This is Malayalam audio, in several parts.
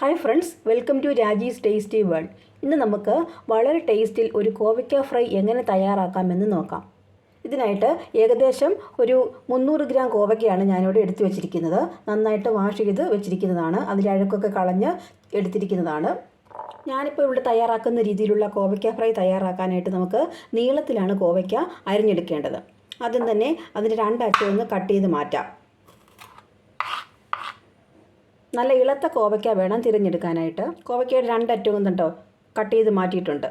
Hi friends welcome to Raji's tasty world ഇന്ന് നമുക്ക് വളരെ ടേസ്റ്റിൽ ഒരു കോവയ്ക്ക ഫ്രൈ എങ്ങനെ തയ്യാറാക്കാമെന്ന് നോക്കാം. ഇതിനായിട്ട് ഏകദേശം ഒരു മുന്നൂറ് ഗ്രാം കോവയ്ക്കയാണ് ഞാനിവിടെ എടുത്തു വെച്ചിരിക്കുന്നത്. നന്നായിട്ട് വാഷ് ചെയ്ത് വെച്ചിരിക്കുന്നതാണ്. അതിന്റെ അഴുക്കൊക്കെ കളഞ്ഞ് എടുത്തിരിക്കുന്നതാണ്. ഞാനിപ്പോൾ ഇവിടെ തയ്യാറാക്കുന്ന രീതിയിലുള്ള കോവയ്ക്ക ഫ്രൈ തയ്യാറാക്കാനായിട്ട് നമുക്ക് നീളത്തിലാണ് കോവയ്ക്ക അരിഞ്ഞെടുക്കേണ്ടത്. ആദ്യം തന്നെ അതിന്റെ രണ്ടറ്റം ഒന്ന് കട്ട് ചെയ്ത് മാറ്റാം. നല്ല ഇളത്ത കോവയ്ക്ക വേണം തിരഞ്ഞെടുക്കാനായിട്ട്. കോവയ്ക്കയുടെ രണ്ടറ്റവും കണ്ടോ? കട്ട് ചെയ്ത് മാറ്റിയിട്ടുണ്ട്.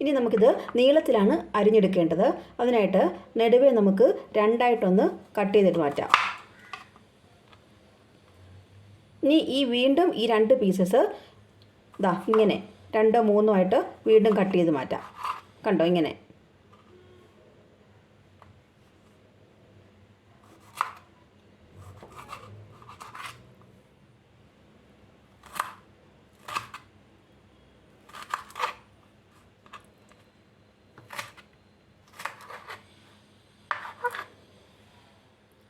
ഇനി നമുക്കിത് നീളത്തിലാണ് അരിഞ്ഞെടുക്കേണ്ടത്. അതിനായിട്ട് നെടുവേ നമുക്ക് രണ്ടായിട്ടൊന്ന് കട്ട് ചെയ്തിട്ട് മാറ്റാം. ഇനി ഈ വീണ്ടും ഈ രണ്ട് പീസസ് ഇതാ ഇങ്ങനെ രണ്ടോ മൂന്നോ ആയിട്ട് വീണ്ടും കട്ട് ചെയ്ത് മാറ്റാം. കണ്ടോ ഇങ്ങനെ?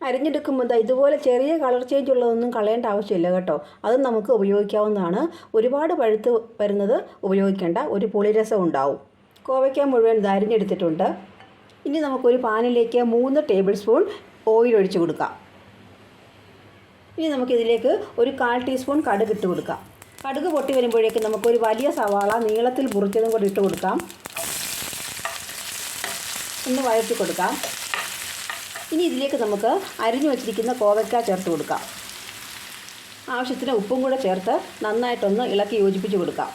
അരിഞ്ഞെടുക്കുമ്പോൾ ഇതുപോലെ ചെറിയ കളർ ചേഞ്ച് ഉള്ളതൊന്നും കളയേണ്ട ആവശ്യമില്ല കേട്ടോ. അത് നമുക്ക് ഉപയോഗിക്കാവുന്നതാണ്. ഒരുപാട് പഴുത്ത് വരുന്നത് ഉപയോഗിക്കേണ്ട ഒരു പുളിരസം ഉണ്ടാവും. കോവയ്ക്ക മുഴുവൻ ഇത് അരിഞ്ഞെടുത്തിട്ടുണ്ട്. ഇനി നമുക്കൊരു പാനിലേക്ക് മൂന്ന് ടേബിൾ സ്പൂൺ ഓയിൽ ഒഴിച്ച് കൊടുക്കാം. ഇനി നമുക്കിതിലേക്ക് ഒരു കാൽ ടീസ്പൂൺ കടുക് ഇട്ട് കൊടുക്കാം. കടുക് പൊട്ടി വരുമ്പോഴേക്കും നമുക്കൊരു വലിയ സവാള നീളത്തിൽ മുറിച്ചതും കൂടി ഇട്ട് കൊടുക്കാം. ഒന്ന് വഴറ്റി കൊടുക്കാം. ഇനി ഇതിലേക്ക് നമുക്ക് അരിഞ്ഞു വച്ചിരിക്കുന്ന കോവയ്ക്ക ചേർത്ത് കൊടുക്കാം. ആവശ്യത്തിന് ഉപ്പും കൂടെ ചേർത്ത് നന്നായിട്ടൊന്ന് ഇളക്കി യോജിപ്പിച്ച് കൊടുക്കാം.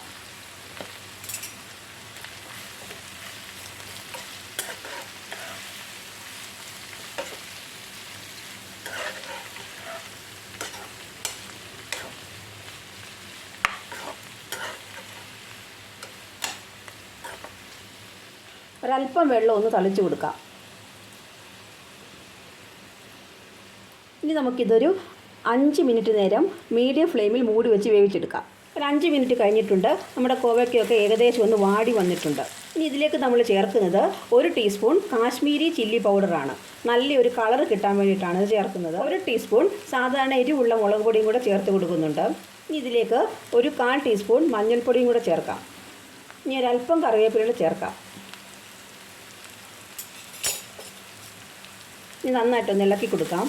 ഒരല്പം വെള്ളം ഒന്ന് തളിച്ചു കൊടുക്കാം. ഇനി നമുക്കിതൊരു അഞ്ച് മിനിറ്റ് നേരം മീഡിയം ഫ്ലെയിമിൽ മൂടി വെച്ച് വേവിച്ചെടുക്കാം. ഒരു അഞ്ച് മിനിറ്റ് കഴിഞ്ഞിട്ടുണ്ട്. നമ്മുടെ കോവയ്ക്കൊക്കെ ഏകദേശം ഒന്ന് വാടി വന്നിട്ടുണ്ട്. ഇനി ഇതിലേക്ക് നമ്മൾ ചേർക്കുന്നത് ഒരു ടീസ്പൂൺ കാശ്മീരി ചില്ലി പൗഡറാണ്. നല്ലൊരു കളർ കിട്ടാൻ വേണ്ടിയിട്ടാണ് ഇത് ചേർക്കുന്നത്. ഒരു ടീസ്പൂൺ സാധാരണ എരിവുള്ള മുളക് പൊടിയും കൂടെ ചേർത്ത് കൊടുക്കുന്നുണ്ട്. ഇനി ഇതിലേക്ക് ഒരു കാൽ ടീസ്പൂൺ മഞ്ഞൾപ്പൊടിയും കൂടെ ചേർക്കാം. ഇനി ഒരല്പം കറിവേപ്പിലകൾ ചേർക്കാം. ഇനി നന്നായിട്ടൊന്ന് ഇളക്കി കൊടുക്കാം.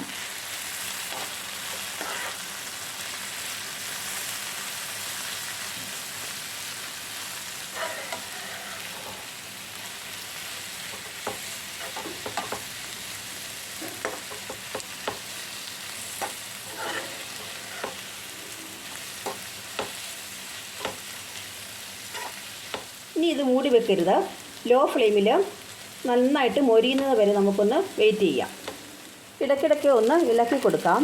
ഇത് മൂടി വെക്കരുത്. ലോ ഫ്ലെയിമിൽ നന്നായിട്ട് മൊരിയുന്നത് വരെ നമുക്കൊന്ന് വെയിറ്റ് ചെയ്യാം. ഇടയ്ക്കിടയ്ക്ക് ഒന്ന് ഇളക്കി കൊടുക്കാം.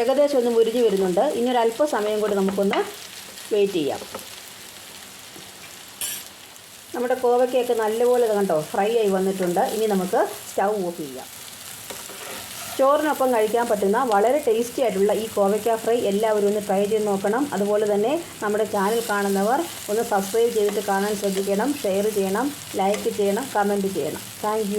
ഏകദേശം ഒന്ന് മുരിഞ്ഞു വരുന്നുണ്ട്. ഇനി ഒരു അല്പ സമയം കൂടി നമുക്കൊന്ന് വെയിറ്റ് ചെയ്യാം. നമ്മുടെ കോവയ്ക്കൊക്കെ നല്ലപോലെ കണ്ടോ ഫ്രൈ ആയി വന്നിട്ടുണ്ട്. ഇനി നമുക്ക് സ്റ്റൗ ഓഫ് ചെയ്യാം. ചോറിനൊപ്പം കഴിക്കാൻ പറ്റുന്ന വളരെ ടേസ്റ്റി ആയിട്ടുള്ള ഈ കോവയ്ക്ക ഫ്രൈ എല്ലാവരും ഒന്ന് ട്രൈ ചെയ്ത് നോക്കണം. അതുപോലെ തന്നെ നമ്മുടെ ചാനൽ കാണുന്നവർ ഒന്ന് സബ്സ്ക്രൈബ് ചെയ്തിട്ട് കാണാൻ ശ്രദ്ധിക്കണം. ഷെയർ ചെയ്യണം ലൈക്ക് ചെയ്യണം കമന്റ് ചെയ്യണം. താങ്ക്